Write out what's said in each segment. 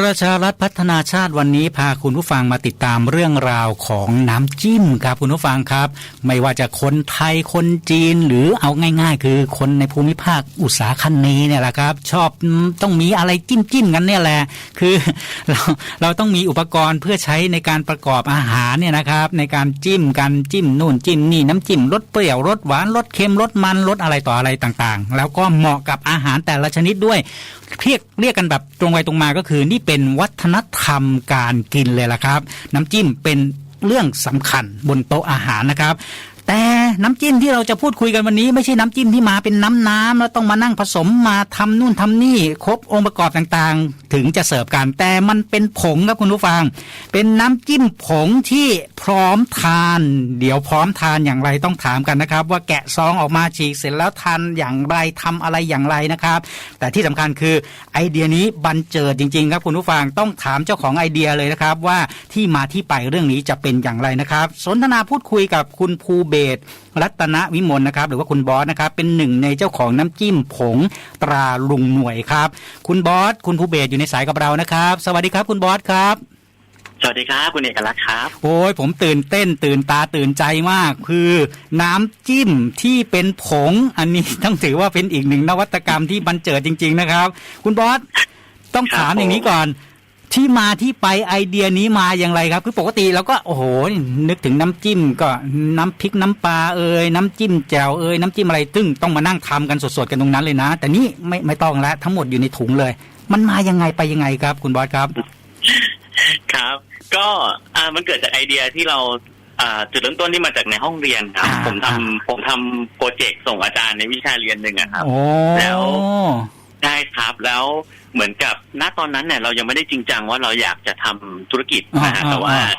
ประชารัฐพัฒนาชาติวันนี้พาคุณผู้ฟังมาติดตามเรื่องราวของน้ำจิ้มครับคุณผู้ฟังครับ ไม่ว่าจะคนไทยคนจีนหรือเอาง่าย ๆ คือคนในภูมิภาคอุตสาคเนย์เนี่ยแหละครับ ชอบต้องมีอะไรจิ้มจิ้มๆกันเนี่ยแหละ คือเราเราต้องมีอุปกรณ์เพื่อใช้ในการประกอบอาหารเนี่ยนะครับ ในการจิ้มกันจิ้มนู่นจิ้มนี่น้ำจิ้มรสเปรี้ยวรสหวานรสเค็มรสมันรสอะไรต่ออะไรต่างๆ แล้วก็เหมาะกับอาหารแต่ละชนิดด้วยเรียกเรียกกันแบบตรงไปตรงมาก็คือนี่เป็นวัฒนธรรมการกินเลยล่ะครับ น้ำจิ้มเป็นเรื่องสำคัญบนโต๊ะอาหารนะครับ แต่น้ำจิ้มที่เราจะพูดคุยกันวันนี้ ไม่ใช่น้ำจิ้มที่มาเป็นน้ำน้ำๆแล้วต้องมานั่งผสมมาทำนู่นทำนี่ครบองค์ประกอบต่างๆ ถึงจะเสิร์ฟกัน แต่มันเป็นผงครับคุณผู้ฟัง เป็นน้ำจิ้มผงที่พร้อมทาน เดี๋ยวพร้อมทานอย่างไรต้องถามกันนะครับ ว่าแกะซองออกมาฉีกเสร็จแล้วทานอย่างไรทำอะไรอย่างไรนะครับ แต่ที่สำคัญคือไอเดียนี้บันเจิดจริง ๆ ครับคุณผู้ฟังต้องถามเจ้าของไอเดียเลยนะครับ ว่าที่มาที่ไปเรื่องนี้จะเป็นอย่างไรนะครับ สนทนาพูดคุยกับคุณภูเบศรรัตนวิมลนะครับ หรือว่าคุณบอสนะครับเป็นหนึ่งในเจ้าของน้ำจิ้มผงตราลุงหน่วยครับ คุณบอสคุณภูเบศรอยู่ในสายกับเรานะครับ สวัสดีครับ คุณบอสครับสวัสดีครับคุณเอกลักษณ์ครับ โอ้ยผมตื่นเต้นตื่นตาตื่นใจมาก คือน้ำจิ้มที่เป็นผงอันนี้ต้องถือว่าเป็นอีกหนึ่งนวัตกรรมที่บันเจิดจริง ๆ นะครับ คุณบอสต้องถามครับผมอย่างนี้ก่อน ที่มาที่ไปไอเดียนี้มาอย่างไรครับ คือปกติเราก็โอ้โหนึกถึงน้ำจิ้มก็น้ำพริกน้ำปลาเอ่ยน้ำจิ้มแจ่วเอ่ยน้ำจิ้มอะไรซึ่งต้องมานั่งทำกันสดๆกันตรงนั้นเลยนะ แต่นี่ไม่ไม่ต้องแล้วทั้งหมดอยู่ในถุงเลย มันมายังไงไปยังไงครับ คุณบอสครับ ครับ ก็อ่ามันเกิดจากไอเดียที่เราอ่าจุดเริ่มต้นที่มาจากในห้องเรียนครับอ่าผมทำผมทำโปรเจกต์ส่งอาจารย์ในวิชาเรียนหนึ่งอะครับโอ้แล้วใช่ครับแล้ว เหมือนกับณตอนนั้นเนี่ยเรายังไม่ได้จริงจังว่าเราอยากจะทำธุรกิจนะฮะอ่าแต่ว่าอ่า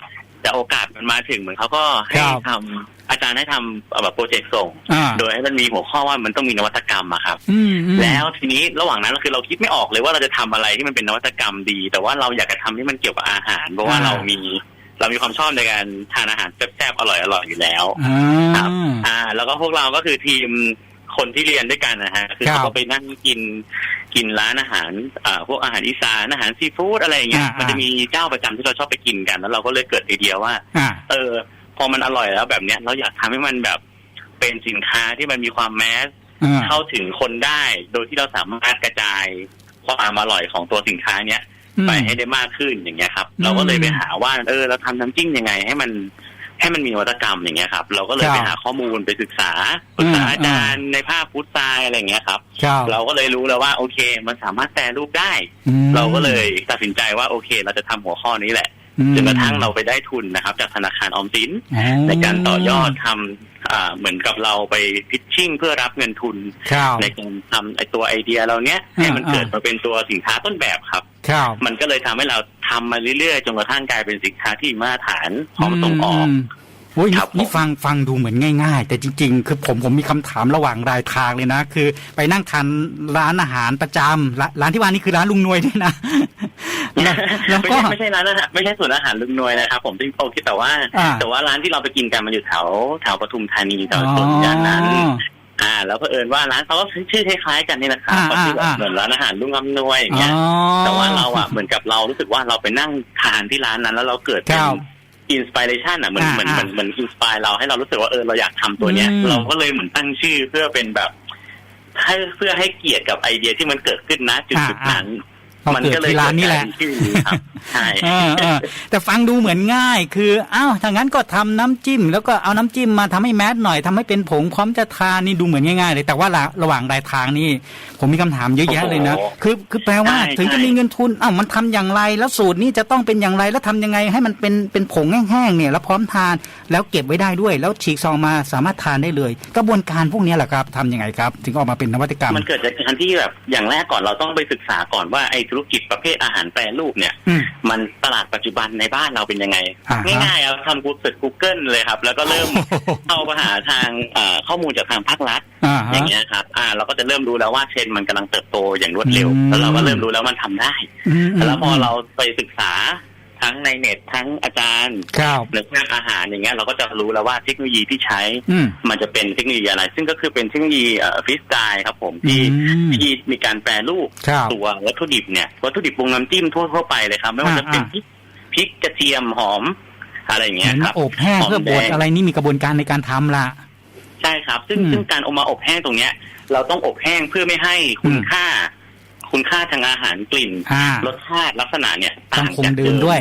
แต่โอกาสมันมาถึงเหมือนเขาก็ให้ครับทำอาจารย์ให้ทำเอ่อแบบโปรเจกต์ส่งอ่าโดยให้มันมีหัวข้อว่ามันต้องมีนวัตกรรมอะครับอืมอืมแล้วทีนี้ระหว่างนั้นคือเราคิดไม่ออกเลยว่าเราจะทำอะไรที่มันเป็นนวัตกรรมดี แต่ว่าเราอยากจะทำที่มันเกี่ยวกับอาหาร เพราะว่าอ่าเรามีเรามีความชอบในการทานอาหารแซ่บๆอร่อยๆอยู่แล้วอ่าครับ อ่า แล้วก็พวกเราก็คือทีม คนที่เรียนด้วยกันนะฮะคือครับเขาก็ไปนั่งกินกินร้านอาหารอ่าพวกอาหารอีสานอาหารซีฟู้ดอะไรอย่างเงี้ยอ่ามัมันจะมีเจ้าประจำที่เราชอบไปกินกัน แล้วเราก็เลยเกิดไอเดียว่าอ่าเออ พอมันอร่อยแล้วแบบเนี้ย เราอยากทำให้มันแบบเป็นสินค้าที่มันมีความแมสอ่าเข้าถึงคนได้ โดยที่เราสามารถกระจายความอร่อยของตัวสินค้าเนี้ยอืมไปให้ได้มากขึ้นอย่างเงี้ยครับอืมเราก็เลยไปหาว่า เออ เราทำน้ำจิ้มยังไงให้มัน ให้มันมีนวัตกรรมอย่างเงี้ยครับ เราก็เลยครับไปหาข้อมูลไปศึกษาปรึกษาอืมอาจารย์ในภาคฟุตไซน์อะไรอย่างเงี้ยครับครับ เราก็เลยรู้แล้วว่าโอเค มันสามารถแปรรูปได้อืมเราก็เลยตัดสินใจว่าโอเค เราจะทำหัวข้อนี้แหละอืมจนกระทั่งเราไปได้ทุนนะครับ จากธนาคารออมสินอ๋อในการต่อยอดทำอ่าเหมือนกับเราไปพิชชิ่งเพื่อรับเงินทุนครับในการทำไอตัวไอเดียเราเนี้ยให้มันอ่าเกิดมาเป็นตัวสินค้าต้นแบบครับ ครับมันก็เลยทำให้เราทำมาเรื่อยๆจนกระทั่งกลายเป็นสินค้าที่มีมาตรฐานพร้อมส่งออกมโอ้ยครับผมนี่ฟังฟังดูเหมือนง่าย ๆ แต่จริง ๆ คือผมผมมีคำถามระหว่างรายทางเลยนะ คือไปนั่งทานร้านอาหารประจำร้านร้านที่ว่านี่คือร้านลุงนวยด้วยนะแล้วแล้วไม่ก็ใช่ไม่ใช่ร้านอาหารไม่ใช่ส่วนอาหารลุงนวยนะครับผมที่โอเคแต่ว่าอ่า แต่ว่าร้านที่เราไปกินกันมันอยู่แถวแถวปทุมธานีแถวโซนย่านนั้น อ๋ออ่า แล้วเผอิญว่าร้านเขาก็ชื่อคล้ายๆกันนี่แหละครับอ่าก็คือแบบอ่าเหมือนร้านอาหารลุงอำนวยอย่างเงี้ยอ๋อแต่ว่าเราอะเหมือนกับเรารู้สึกว่าเราไปนั่งทานที่ร้านนั้น แล้วเราเกิดเป็คนรับอินสปิเรชันอะเหมือนอ่าเหมือนอ่าเหมือนเหมือนอินสปายเราให้เรารู้สึกว่าเออเราอยากทำตัวเนี้ยอืมเราก็เลยเหมือนตั้งชื่อเพื่อเป็นแบบให้เพื่อให้เกียรติกับไอเดียที่มันเกิดขึ้นนะจุดจุดๆนั้นพ อเกิดที่ร้านนี่แหละเกิดกลายเป็นชื่อนี้ครับใช่เออเออแต่ฟังดูเหมือนง่าย คืออ้าวถ้างั้นก็ทำน้ำจิ้ม แล้วก็เอาน้ำจิ้มมาทำให้แมสหน่อยทำให้เป็นผงพร้อมจะทานนี่ดูเหมือนง่ายๆเลย แต่ว่าระระหว่างรายทางนี่ผมมีคำถามเยอะแยะเลยนะโอ้โหคือคือแปลว่าใช่ถึงจะใช่มีเงินทุนอ้าวมันทำอย่างไร แล้วสูตรนี้จะต้องเป็นอย่างไรแล้วทำยังไงให้มันเป็นเป็นผงแห้งๆเนี่ย แล้วพร้อมทานแล้วเก็บไว้ได้ด้วย แล้วฉีกซองมาสามารถทานได้เลย กระบวนการพวกนี้แหละครับทำยังไงครับ ถึงออกมาเป็นนวัตกรรม มันเกิดจากการที่แบบอย่างแรกก่อนเราต้องไปศึกษาก่อนว่าไอ้ธุรกิจประเภทอาหารแปรรูปเนี่ย อืม มันตลาดปัจจุบันในบ้านเราเป็นยังไง อ่าฮะ ง่ายๆเอาทำกูเสิร์ชกูเกิลเลยครับ แล้วก็เริ่มเข้าไปหาทางเอ่อข้อมูลจากทางภาครัฐ อ่าอฮะย่างเงี้ยครับ อ่า เราก็จะเริ่มรู้แล้วว่าเทรนด์มันกำลังเติบโตอย่างรวดเร็ว อืม แล้วเราก็เริ่มรู้แล้วมันทำได้อืมมแล้วพอเราไปศึกษา ทั้งในเน็ตทั้งอาจารย์ครับหรือภาคอาหารอย่างเงี้ยเราก็จะรู้แล้วว่าเทคโนโลยีที่ใช้ อืม มันจะเป็นเทคโนโลยีอะไร ซึ่งก็คือเป็นเทคโนโลยีฟรีสไตล์ครับผมที่อืม ที่มีการแปรรูป ครับ ตัววัตถุดิบเนี่ยวัตถุดิบปรุงน้ำจิ้มทั่วทั่วๆไปเลยครับ ไม่ว่าจะเป็นอ่าพริกพริกกระเทียมหอมอะไรอย่างเหเงี้ยมือนครับ อบแห้งหอมเพื่อบดแดง อะไรนี่มีกระบวนการในการทำละใช่ครับ ซึ่งอืมซึ่งการเอามาอบแห้งตรงเนี้ย เราต้องอบแห้งเพื่อไม่ให้คุณอืม ค่า คุณค่าทางอาหารกลิ่นอ่ารสชาติลักษณะเนี่ยต้องต่างคงจากดื่มด้วย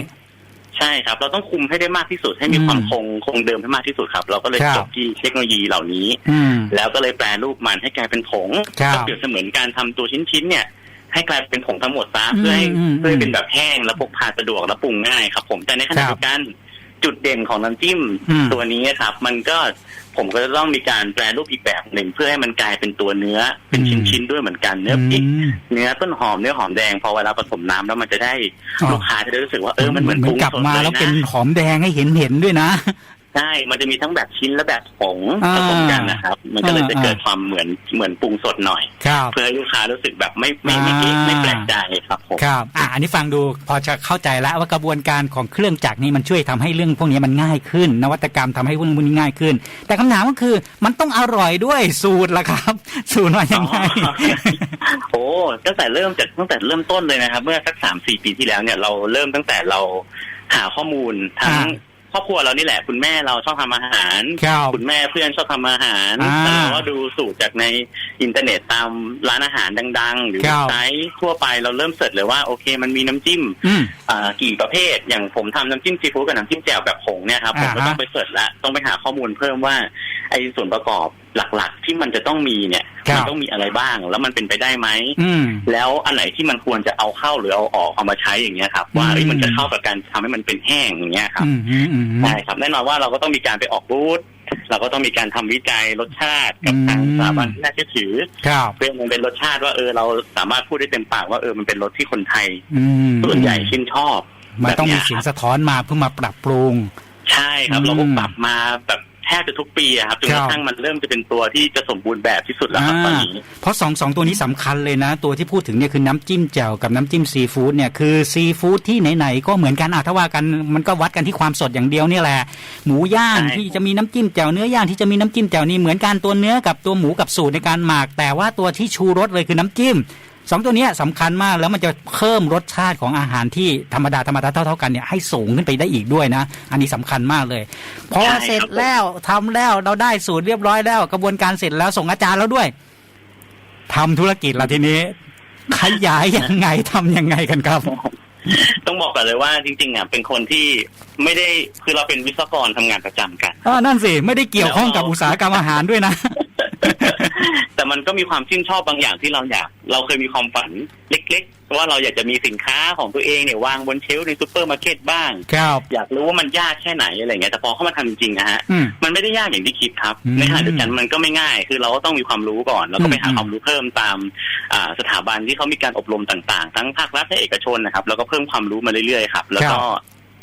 ใช่ครับ เราต้องคุมให้ได้มากที่สุดให้มีอืมความคงคงเดิมให้มากที่สุดครับ เราก็เลยครับ จบที่เทคโนโลยีเหล่านี้ อืม แล้วก็เลยแปลรูปมันให้กลายเป็นผงครับก็เปรียบเสมือนการทำตัวชิ้นๆเนี่ย ให้กลายเป็นผงทั้งหมดซะเพื่อให้อืมเพื่อให้เป็นแบบแห้งและพกพาสะดวกและปรุงง่ายครับ ผมแต่ในขณะครับ เดียวกัน จุดเด่นของน้ำจิ้มอืม ตัวนี้ครับ มันก็ผมก็จะต้องมีการแปลรูปอีกแบบหนึ่งเพื่อให้มันกลายเป็นตัวเนื้อเป็นอืม ชิ้นๆด้วยเหมือนกันเนื้อพริกม เนื้อต้นหอมเนื้อหอมแดงพอเวลาผสมน้ำแล้วมันจะได้อ๋อ ลูกค้าจะได้รู้สึกว่าเออมันเหมือนปรุงกลับสดมาเลยแล้วเป็นนะหอมแดงให้เห็นเห็นด้วยนะ ใช่ มันจะมีทั้งแบบชิ้นและแบบผงอ่าผสมกันนะครับ มันก็เลยจะอ่าเกิดความเหมือนเหมือนปรุงสดหน่อยครับเพื่อให้ลูกค้ารู้สึกแบบไม่ไม่ไม่ไม่ไม่แปลกใจครับผมครับอะอันนี้ฟังดูพอจะเข้าใจแล้วว่ากระบวนการของเครื่องจักรนี่มันช่วยทำให้เรื่องพวกนี้มันง่ายขึ้น นวัตกรรมทำให้เรื่องพวกนี้ง่ายขึ้น แต่คำถามก็คือมันต้องอร่อยด้วยสูตรละครับ สูตรมายังไงอ๋อโอ้ตั้งแต่เริ่มจากตั้งแต่เริ่มต้นเลยนะครับ เมื่อสักสามสี่ปีที่แล้วเนี่ยเราเริ่มตั้งแต่เราหาข้อมูลทั้งอ่า ครอบครัวเรานี่แหละคุณแม่เราชอบทำอาหารครับคุณแม่เพื่อนชอบทำอาหารอ่าแล้วเราก็ดูสูตรจากในอินเทอร์เน็ตตามร้านอาหารดัง ๆ หรือครัเว็บบไซต์ทั่วไปเราเริ่มเสิร์ชเลยว่าโอเค มันมีน้ำจิ้มอืมอ่ากี่ประเภท อย่างผมทำน้ำจิ้มซีฟู้ดกับน้ำจิ้มแจ่วแบบผงเนี่ยครับผมก็อ่าฮะต้องไปเสิร์ชละต้องไปหาข้อมูลเพิ่มว่าไอ้ส่วนประกอบหลักๆ ที่มันจะต้องมีเนี่ยครับ มัต้องมีอะไรบ้าง แล้วมันเป็นไปได้ไหมอืม แล้วอันไหนที่มันควรจะเอาเข้าหรือเอาออกเอามาใช้อย่างเงี้ยครับ ว่าเอ้ยอืม มันจะเข้ากับการทำให้มันเป็นแห้งอย่างเงี้ยครับอืมอืมอืม ใช่ครับแน่นอนว่าเราก็ต้องมีการไปออกบูธเราก็ต้องมีการทำวิจัยรสชาติกับทางอืม สถาบันที่น่าเชื่อถือ ครับ เพื่อมันเป็นรสชาติว่าเออเราสามารถพูดได้เต็มปากว่าเออมันเป็นรสที่คนไทย อืมส่วนใหญ่ชื่นชอบมันต้องมีแบบเสียงนี้ยครับสะท้อนมาเพื่อมาปรับปรุง ใช่ครับ อืม เราก็ปรับมาแบบ แทบจะทุกปีอะครับจนกระทั่งมันเริ่มจะเป็นตัวที่จะสมบูรณ์แบบที่สุดแล้วครับตอนนี้เพราะสองสองตัวนี้สำคัญเลยนะ ตัวที่พูดถึงเนี่ยคือน้ำจิ้มแจ่วกับน้ำจิ้มซีฟู้ดเนี่ยคือซีฟู้ดที่ไหนๆก็เหมือนกันอะถ้าว่ากันมันก็วัดกันที่ความสดอย่างเดียวเนี่ยแหละหมูย่างใช่ที่จะมีน้ำจิ้มแจ่วเนื้อย่างที่จะมีน้ำจิ้มแจ่วนี่เหมือนกันตัวเนื้อกับตัวหมูกับสูตรในการหมักแต่ว่าตัวที่ชูรสเลยคือน้ำจิ้ม สองตัวเนี้ยสำคัญมากแล้วมันจะเพิ่มรสชาติของอาหารที่ธรรมดาธรรมดาเท่าๆกันเนี่ยให้สูงขึ้นไปได้อีกด้วยนะ อันนี้สำคัญมากเลยพอใช่ครับเสร็จแล้วทำแล้วเราได้สูตรเรียบร้อยแล้ว กระบวนการเสร็จแล้วส่งอาจารย์แล้วด้วยทำธุรกิจละทีนี้ขยายยังไงทำยังไงกันครับ ต้องบอกก่อนเลยว่าจริงๆอะเป็นคนที่ไม่ได้คือเราเป็นวิศวกรทำงานประจำกันอ่านั่นสิ ไม่ได้เกี่ยวข้องกับอุตสาหกรรมอาหารด้วยนะ แต่มันก็มีความชื่นชอบบางอย่างที่เราอยาก เราเคยมีความฝันเล็กๆว่าเราอยากจะมีสินค้าของตัวเองเนี่ยวางบนเชลฟ์ในซูเปอร์มาร์เก็ตบ้าง ครับ อยากรู้ว่ามันยากแค่ไหนอะไรเงี้ยแต่พอเข้ามาทำจริงๆนะฮะ อืม มันไม่ได้ยากอย่างที่คิดครับอืมในขณะเดียวกันมันก็ไม่ง่าย คือเราก็ต้องมีความรู้ก่อน แล้วก็ไปหาอืม ความรู้เพิ่มตามอ่าสถาบันที่เขามีการอบรมต่างๆ ทั้งภาครัฐและเอกชนนะครับ แล้วก็เพิ่มความรู้มาเรื่อยๆครับ แล้วก็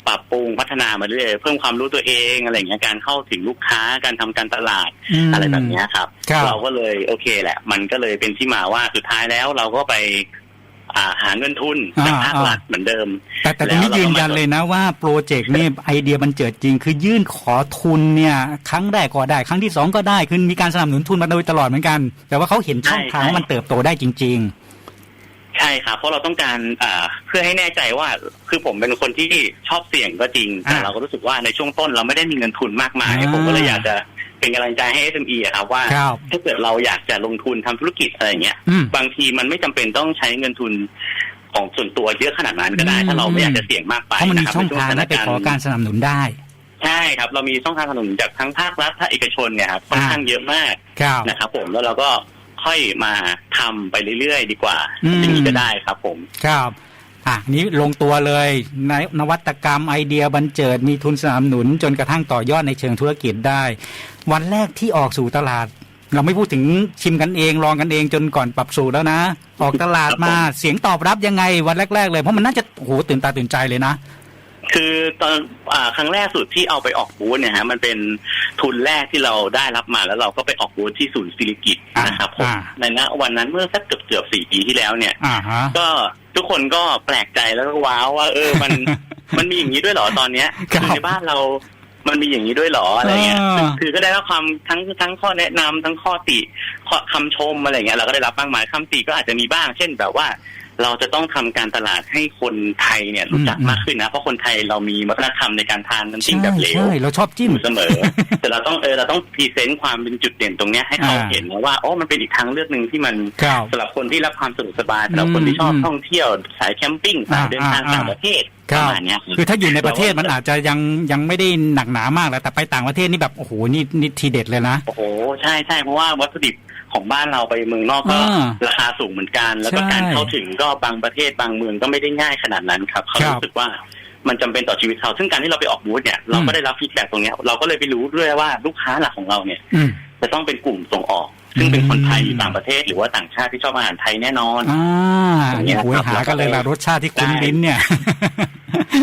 ปรับปรุงพัฒนามาเรื่อยๆเพิ่มความรู้ตัวเองอะไรอย่างเงี้ยการเข้าถึงลูกค้าการทำการตลาดมอะไรแบบเนี้ยครับครับ เราก็เลยโอเคแหละ มันก็เลยเป็นที่มาว่าสุดท้ายแล้วเราก็ไปอ่าหาเงินทุนจากภาครัฐเหมือนเดิม แต่แต่ตรงนี้ยืนยันเลยนะว่าโปรเจกต์นี่ไอเดียมันเจิดจริง คือยื่นขอทุนเนี่ย ครั้งแรกก็ได้ ครั้งที่สองก็ได้คือมีการสนับสนุนทุนมาโดยตลอดเหมือนกัน แต่ว่าเขาเห็นช่องทางใช่ว่ามันเติบโตได้จริง ใช่ครับเพราะเราต้องการอ่าเพื่อให้แน่ใจว่าคือผมเป็นคนที่ชอบเสี่ยงก็จริง แต่อ่าเราก็รู้สึกว่าในช่วงต้นเราไม่ได้มีเงินทุนมากมาย อ่า ผมก็เลยอยากจะเป็นกำลังใจให้ SME อะครับว่าๆครับ ถ้าเกิดเราอยากจะลงทุนทำธุรกิจอะไรอย่างเงี้ย อืม บางทีมันไม่จำเป็นต้องใช้เงินทุนของส่วนตัวเยอะขนาดนั้นก็ได้ อืม ถ้าเราไม่อยากจะเสี่ยงมากไปเพราะมันมีนะครับช่องทางในให้ไปขอการสนับสนุนได้ ใช่ครับ เรามีช่องทางสนับสนุนจากทั้งภาครัฐภาคเอกชนเนี่ยครับค่อนข้างเยอะมากครับ นะครับผมแล้วเราก็ ค่อยมาทำไปเรื่อยๆ ดีกว่าอืมอย่างนี้ก็ได้ครับผมครับอะนี้ลงตัวเลยนนวัตกรรมไอเดียบันเจิดมีทุนสนับสนุน จนกระทั่งต่อยอดในเชิงธุรกิจได้ วันแรกที่ออกสู่ตลาด เราไม่พูดถึงชิมกันเองลองกันเองจนก่อนปรับสูตรแล้วนะ ออกตลาดมาครับผมเสียงตอบรับยังไงวันแรก ๆ เลยเพราะมันน่าจะโอ้โหตื่นตาตื่นใจเลยนะ คือตอนอาครั้งแรกสุดที่เอาไปออกบูธเนี่ยฮะมันเป็นทุนแรกที่เราได้รับมาแล้วเราก็ไปออกบูธที่ศูนย์ศิริกิตอ่านะครับผมอ่าในณวันนั้นเมื่อสักเกือบเกือบๆสี่ปีที่แล้วเนี่ยอ่าฮะก็ทุกคนก็แปลกใจแล้วก็ว้าวว่า เออมันมันมีอย่างนี้ด้วยเหรอตอนเนี้ยครับในบ้านเรามันมีอย่างนี้ด้วยเหรออะไรเงี้ยอ่าคือคือก็ได้รับความทั้งทั้งข้อแนะนำทั้งข้อติข้อคำชมอะไรเงี้ยเราก็ได้รับมากมายคำติก็อาจจะมีบ้าง เช่นแบบว่า เราจะต้องทำการตลาดให้คนไทยเนี่ยรู้จักอืมมากขึ้นนะ เพราะคนไทยเรามีวัฒนธรรมในการทานน้ำจิ้มใช่แบบเหลวใช่เราชอบจิ้อมยู่เสมอ แต่เราต้องเออเราต้องพรีเซนต์ความเป็นจุดเด่นตรงเนี้ยให้เขาอ่าเห็นนะว่าอ๋อมันเป็นอีกทางเลือกหนึ่งที่มันครับสำหรับคนที่รับความสะดวกสบายสำหรับคนที่ชอบอืมท่องเที่ยวสายแคมปิ้งสายเดินทางอ่าต่างประเทศคปรับระมาณเนี้ยคือถ้าอยู่ในประเทศมันเราก็อาจจะยังยังไม่ได้หนักหนามากแล้วแต่ไปต่างประเทศนี่แบบโอ้โหนี่นี่ทีเด็ดเลยนะโอ้โหใช่ใช่เพราะว่าวัตถุดิบ ของบ้านเราไปเมืองนอกก็อ่าราคาสูงเหมือนกัน แล้วก็ใช่การเข้าถึงก็บางประเทศบางเมืองก็ไม่ได้ง่ายขนาดนั้นครับเขาครับรู้สึกว่ามันจำเป็นต่อชีวิตเขาซึ่งการที่เราไปออกบูธเนี่ยเราอืก็ม ได้รับฟีดแบ็กตรงเนี้ยเราก็เลยไปรู้ด้วยว่าลูกค้าหลักของเราเนี่ย อืม จะต้องเป็นกลุ่มส่งออก ซึ่งเป็นคนไทยอืมอยู่ต่างประเทศหรือว่าต่างชาติที่ชอบอาหารไทยแน่นอน อ่าอย่างเงี้ยโอ้ยครับหากันเลยละรสชาติที่คุ้นใช่ลิ้นเนี่ย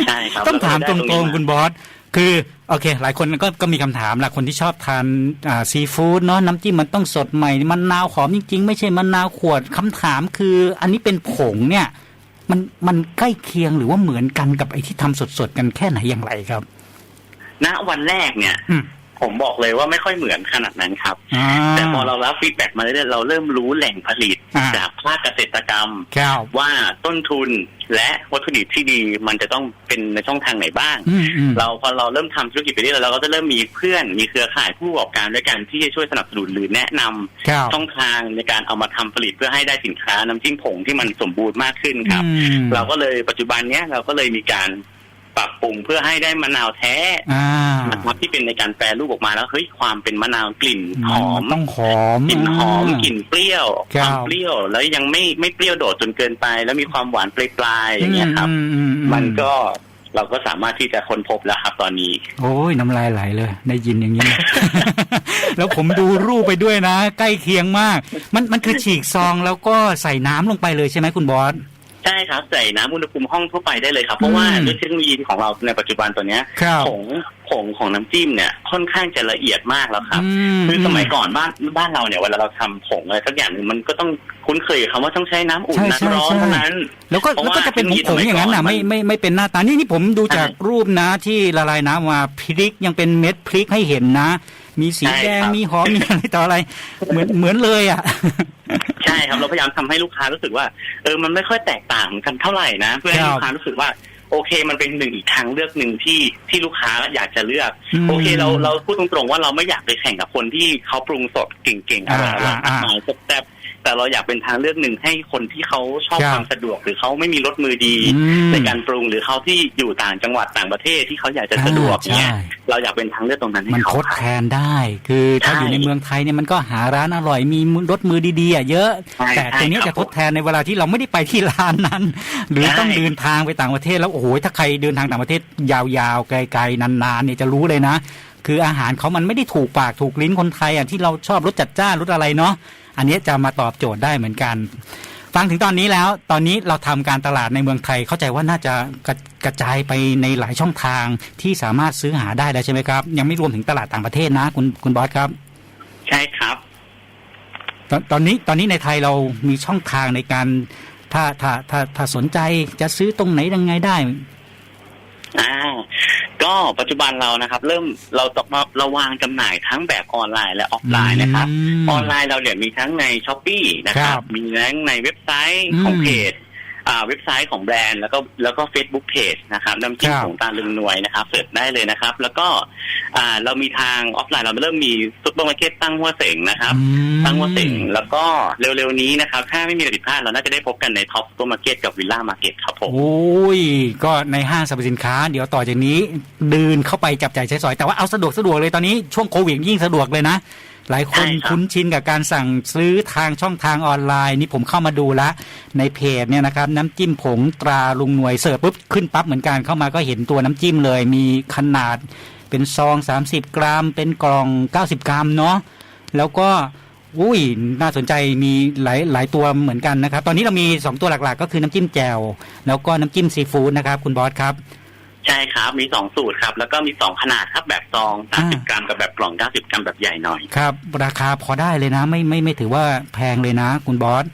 ใช่ครับต้องถามตแล้วก็ได้รงนี้ๆคุณบอส คือ โอเค หลายคนก็ก็มีคำถามแหละคนที่ชอบทานอ่าซีฟู้ดเนาะน้ำจิ้มมันต้องสดใหม่มันนาวหอมจริงๆ ไม่ใช่มันนาวขวดคำถามคือ อันนี้เป็นผงเนี่ย มันมันใกล้เคียงหรือว่าเหมือนกันกับไอ้ที่ทำสดๆกันแค่ไหนอย่างไรครับ ณวันแรกเนี่ยอืม ผมบอกเลยว่าไม่ค่อยเหมือนขนาดนั้นครับอ่าแต่พอเรารับฟีดแบ็กมาเรื่อยๆเราเริ่มรู้แหล่งผลิตอ่าจากภาคเกษตรกรรมครับว่าต้นทุนและวัตถุดิบที่ดีมันจะต้องเป็นในช่องทางไหนบ้างอืมอืมเราพอเราเริ่มทำธุรกิจไปเรื่อยๆเราก็จะเริ่มมีเพื่อนมีเครือข่ายผู้ประกอบการด้วยกันที่จะช่วยสนับสนุนหรือแนะนำครับช่องทางในการเอามาทำผลิตเพื่อให้ได้สินค้าน้ำจิ้มผงที่มันสมบูรณ์มากขึ้นครับอืมเราก็เลยปัจจุบันเนี้ยเราก็เลยมีการ ปรับปรุงเพื่อให้ได้มะนาวแท้อ่านะครับที่เป็นในการแปรรูปออกมาแล้วเฮ้ยความเป็นมะนาวกลิ่นหอมนต้องหอมกลิ่นหอมากลิ่นเปรี้ยวคครับวามเปรี้ยวแล้วยังไม่ไม่เปรี้ยวโดดจนเกินไป แล้วมีความหวานปลายๆอย่างเงี้ยครับอือือืมันก็เราก็สามารถที่จะค้นพบแล้วครับตอนนี้ โอ้ยน้ำลายไหลเลย ได้ยินอย่างนี้ แล้วผมดูรูปไปด้วยนะ ใกล้เคียงมาก มันมันคือฉีกซองแล้วก็ใส่น้ำลงไปเลยใช่ไหมคุณบอส ใช่ครับใส่น้ำอุณหภูมิห้องทั่วไปได้เลยครับ เพราะว่าอืมด้วยเทคโนโลยีของเราในปัจจุบันตัวเนี้ยครับ ผงผงของน้ำจิ้มเนี่ยค่อนข้างจะละเอียดมากแล้วครับ ม คือสมัยก่อนบ้านบ้านเราเนี่ยเวลาเราทำผงอะไรสักอย่างหนึ่งมันก็ต้องคุ้นเคยกับคำว่าต้องใช้น้ำอุ่นใช่น้ำใช่ร้อนใช่ เท่านั้น แล้วก็เพราะแล้วว่าก็จะเป็นผเทคโนโลยีงๆอย่างนั้นนะสมัยก่อนไม่ไม่ไม่เป็นหน้าตานี่นี่ผมดูจากใช่รูปนะที่ละลายน้ำมาพริกยังเป็นเม็ดพริกให้เห็นนะ มีสีใช่แดงครับมีหอม มีอะไรต่ออะไร เหมือนเหมือนเลยอะ ใช่ครับ เราพยายามทำให้ลูกค้ารู้สึกว่า เออ มันไม่ค่อยแตกต่างกันเท่าไหร่นะ เพื่อให้ครับลูกค้ารู้สึกว่าโอเค มันเป็นหนึ่งอีกทางเลือกหนึ่งที่ที่ลูกค้าอยากจะเลือกอืมโอเค เราเราพูดตรงๆว่าเราไม่อยากไปแข่งกับคนที่เขาปรุงสดเก่งๆอะไรอ่าๆมากมายแซ่บๆ แต่เราอยากเป็นทางเลือกหนึ่งให้คนที่เขาชอบครับความสะดวก หรือเขาไม่มีรถมือดีอืม ในการปรุงหรือเขาที่อยู่ต่างจังหวัดต่างประเทศที่เขาอยากจะสะดวกอ่าเนี่ยใช่ เราอยากเป็นทางเลือกตรงนั้นให้มันเขาทดแทนได้ คือถ้าใช่อยู่ในเมืองไทยเนี่ยมันก็หาร้านอร่อยมีรถมือดีๆอะเยอะ ใช่แต่ตัวเนี้ยใช่ครัจะบทดแทนในเวลาที่เราไม่ได้ไปที่ร้านนั้น หรือใช่ ต้องเดินทางไปต่างประเทศแล้วโอ้โหถ้าใครเดินทางต่างประเทศยาวๆไกลๆนานๆเนี่ยจะรู้เลยนะ คืออาหารเขามันไม่ได้ถูกปากถูกลิ้นคนไทยอะที่เราชอบรสจัดจ้านรสอะไรเนาะ อันเนี้ยจะมาตอบโจทย์ได้เหมือนกัน ฟังถึงตอนนี้แล้ว ตอนนี้เราทำการตลาดในเมืองไทยเข้าใจว่าน่าจะกระกระจายไปในหลายช่องทางที่สามารถซื้อหาได้แล้วใช่ไหมครับ ยังไม่รวมถึงตลาดต่างประเทศนะ คุณคุณบอสครับ ใช่ครับตอนตอนนี้ตอนนี้ในไทยเรามีช่องทางในการถ้าถ้าถ้าถ้าสนใจจะซื้อตรงไหนยังไงได้อ่า ก็ปัจจุบันเรานะครับ เริ่มเราตกมาเราวางจำหน่ายทั้งแบบออนไลน์และออฟไลน์นะครับ ม ออนไลน์เราเนี่ยมีทั้งในช้อปปีนะคครัรับ บ มีทั้งในเว็บไซต์อืมของเพจอ่า เว็บไซต์ของแบรนด์แล้วก็แล้วก็ Facebook Page นะครับน้ำจิ้มครับของตาลึงหน่วยนะครับเสิร์ชได้เลยนะครับ แล้วก็อ่าเรามีทางออฟไลน์เราเริ่มมีซุปเปอร์มาร์เก็ตตั้งหัวเสงนะครับอืมตั้งหัวเสงแล้วก็เร็วๆนี้นะครับ ถ้าไม่มีอะไรผิดพลาดเราน่าจะได้พบกันในท็อปซุปเปอร์มาร์เก็ตกับวิลล่ามาร์เก็ตครับผมโอ้ยก็ในห้างสรรพสินค้า เดี๋ยวต่อจากนี้เดินเข้าไปจับจ่ายใช้สอยแต่ว่าเอาสะดวกสะดวกเลยตอนนี้ช่วงโควิดยิ่งสะดวกเลยนะ หลายคนใช่ครับคุ้นชินกับการสั่งซื้อทางช่องทางออนไลน์นี่ผมเข้ามาดูแล้วในเพจเนี่ยนะครับ น้ำจิ้มผงตราลุงหน่วยเสิร์ฟปุ๊บขึ้นปั๊บเหมือนกันเข้ามาก็เห็นตัวน้ำจิ้มเลย มีขนาดเป็นซอง 30 กรัม เป็นกล่อง 90 กรัมเนาะแล้วก็อุ้ยน่าสนใจมีหลายหลายตัวเหมือนกันนะครับ ตอนนี้เรามี 2 ตัวหลักๆ ก็คือน้ำจิ้มแจ่วแล้วก็น้ำจิ้มซีฟู้ดนะครับ คุณบอสครับ ใช่ครับ มีสองสูตรครับ แล้วก็มีสองขนาดครับแบบซองอ่า30กรัมกับแบบกล่อง90กรัมแบบใหญ่หน่อย ครับ ราคาพอได้เลยนะ ไม่ไม่ไม่ถือว่าแพงเลยนะ คุณบอส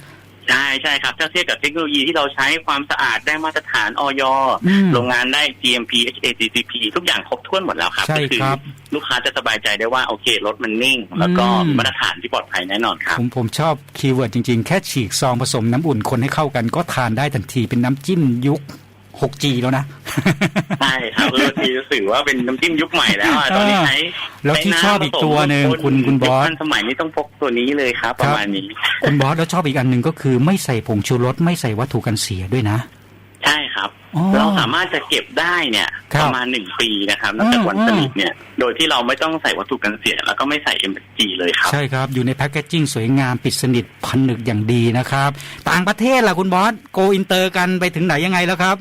ใช่ใช่ครับ ถ้าเทียบกับเทคโนโลยีที่เราใช้ความสะอาดได้มาตรฐานออยอืมโรงงานได้ GMP HACCP ทุกอย่างครบถ้วนหมดแล้วครับใช่ก็คืครับลูกค้าจะสบายใจได้ว่าโอเครถมันนิ่ง แล้วก็อืมมีมาตรฐานที่ปลอดภัยแน่นอนครับ ผมผมชอบคีย์เวิร์ดจริงๆ แค่ฉีกซองผสมน้ำอุ่นคนให้เข้ากันก็ทานได้ทันทีเป็นน้ำจิ้มยุค 6G แล้วนะ ใช่ครับเออที่รู้สึกว่าเป็นน้ำจิ้มยุคใหม่แล้วอะตอนนี้ใช้แล้วที่ชอบอีกตัวหนึ่งคุณคุณบอสทันสมัยนี้ต้องพกตัวนี้เลยครับ ประมาณนี้ คุณบอสแล้วชอบอีกอันหนึ่งก็คือไม่ใส่ผงชูรสไม่ใส่วัตถุกันเสียด้วยนะ ใช่ครับอ๋อเราสามารถจะเก็บได้เนี่ยครับประมาณหนึ่งปีนะครับนับจากวันอืมผลิตเนี่ย โดยที่เราไม่ต้องใส่วัตถุกันเสีย แล้วก็ไม่ใส่ MSG เลยครับ ใช่ครับ อยู่ในแพคเกจจิ้งสวยงามปิดสนิทพันนึกอย่างดีนะครับ ต่างประเทศล่ะคุณบอส โกอินเตอร์กันไปถึงไหนยังไงแล้วครับ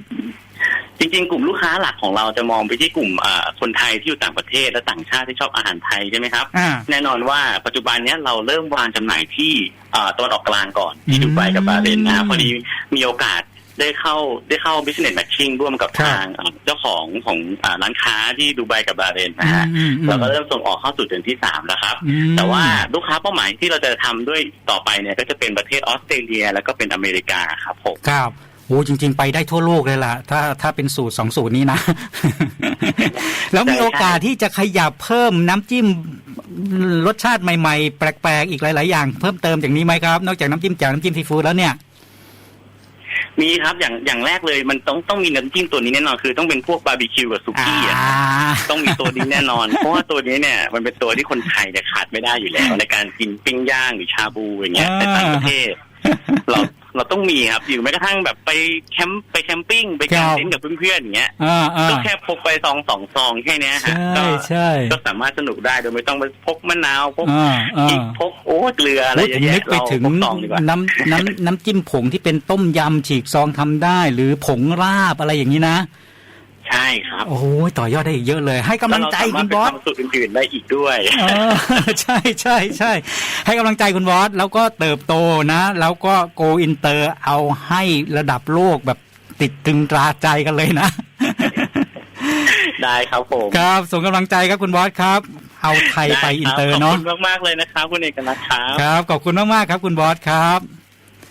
จริงๆ กลุ่มลูกค้าหลักของเราจะมองไปที่กลุ่มอ่าคนไทยที่อยู่ต่างประเทศและต่างชาติที่ชอบอาหารไทยใช่ไหมครับอ่าแน่นอนว่าปัจจุบันเนี้ยเราเริ่มวางจำหน่ายที่อ่าตะวันออกกลางก่อนที่อืมดูไบกับบาห์เรนนะครับพอดีมีโอกาสได้เข้าได้เข้า business matching ร่วมกับครับทางอ่าเจ้าของของอ่าร้านค้าที่ดูไบกับบาห์เรนนะฮะอืมอืมเราก็เริ่มส่งออกเข้าสู่เดือนที่สามแล้วครับอืมแต่ว่าลูกค้าเป้าหมายที่เราจะทำด้วยต่อไปเนี่ยก็จะเป็นประเทศออสเตรเลีย แล้วก็เป็นอเมริกาครับผมครับ โอ้จริง ๆ ไปได้ทั่วโลกเลยล่ะ ถ้าถ้าเป็นสูตรสองสูตรนี้นะ แล้วมีโอกาสที่จะขยับเพิ่มน้ำจิ้มรสชาติใหม่ๆ แปลกๆ อีกหลาย ๆ อย่าง เพิ่มเติมอย่างนี้ไหมครับ นอกจากน้ำจิ้มแจ่วน้ำจิ้มซีฟู้ดแล้วเนี่ย มีครับอย่างอย่างแรกเลยมันต้องต้องมีน้ำจิ้มตัวนี้แน่นอนคือต้องเป็นพวกบาร์บีคิวกับซุอ่ากี้อะต้องมีตัวนี้แน่นอน เพราะว่าตัวนี้เนี่ย มันเป็นตัวที่คนไทยเนี่ยขาดไม่ได้อยู่แล้ว ในการกินปิ้งย่างหรือชาบูอย่างเงี้ยในต่างประเทศ เราเราต้องมีครับอยู่แม้กระทั่งแบบไปแคมป์ไปแคมปิ้งไปแคมครับเต็นท์กับเพื่อนๆอย่างเงี้ยอ่าอ่าก็แค่พกไปซองสองซองแค่เนี้ยฮะใช่ก็ใช่ก็สามารถสนุกได้โดยไม่ต้องไปพกมะนาวพกอ่าพริอ่ากพกโอ้เกลืออะไรโอ้ยเยผอะมนึแยะกไปเราถึงพกซองดีกว่าน้ำน้ำน้ำจิ้มผงที่เป็นต้มยำฉีกซองทำได้ หรือผงราบอะไรอย่างนี้นะ ใช่ครับ โอ้ยต่อยอดได้อีกเยอะเลย ให้กำลังใจคุณบอสแล้วเราสามารถไปทำสูตรอื่นๆได้อีกด้วยเออใช่ใช่ใช่ให้กำลังใจคุณบอสแล้วก็เติบโตนะ แล้วก็โกอินเตอร์เอาให้ระดับโลกแบบติดตรึงตราใจกันเลยนะ ได้ครับผมครับส่งกำลังใจครับคุณบอสครับ เอาไทยไปอินเตอร์ขอบเนาะคุณมากๆเลยนะครับคุณเอกลักษณ์ครับครับขอบคุณมากๆครับคุณบอสครับ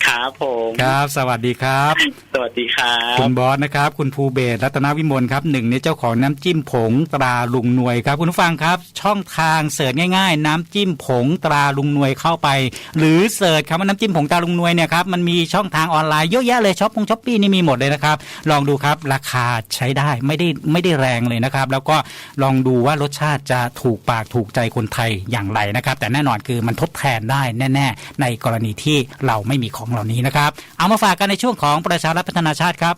ครับผมครับ สวัสดีครับ สวัสดีครัคุบณบอสนะครับ คุณภูเบศรรัตนวิมลครับหนึ่งในเจ้าของน้ำจิ้มผงตราลุงหนวยครับ คุณผู้ฟังครับ ช่องทางเสิร์ชง่าย ๆ น้ำจิ้มผงตราลุงหนวยเข้าไป หรือเสิร์ชคำว่าน้ำจิ้มผงตราลุงหนวยเนี่ยครับมันมีช่องทางออนไลน์เยอะแยะเลยช้อปปงช้อปปี้นี่มีหมดเลยนะครับ ลองดูครับราคาใช้ได้ไม่ได้ไม่ได้แรงเลยนะครับ แล้วก็ลองดูว่ารสชาติจะถูกปากถูกใจคนไทยอย่างไรนะครับ แต่แน่นอนคือมันทดแทนได้แน่ ๆ ในกรณีที่เราไม่มีของเหล่านี้นะครับ เอามาฝากกันในช่วงของประชารัฐพัฒนาชาติครับ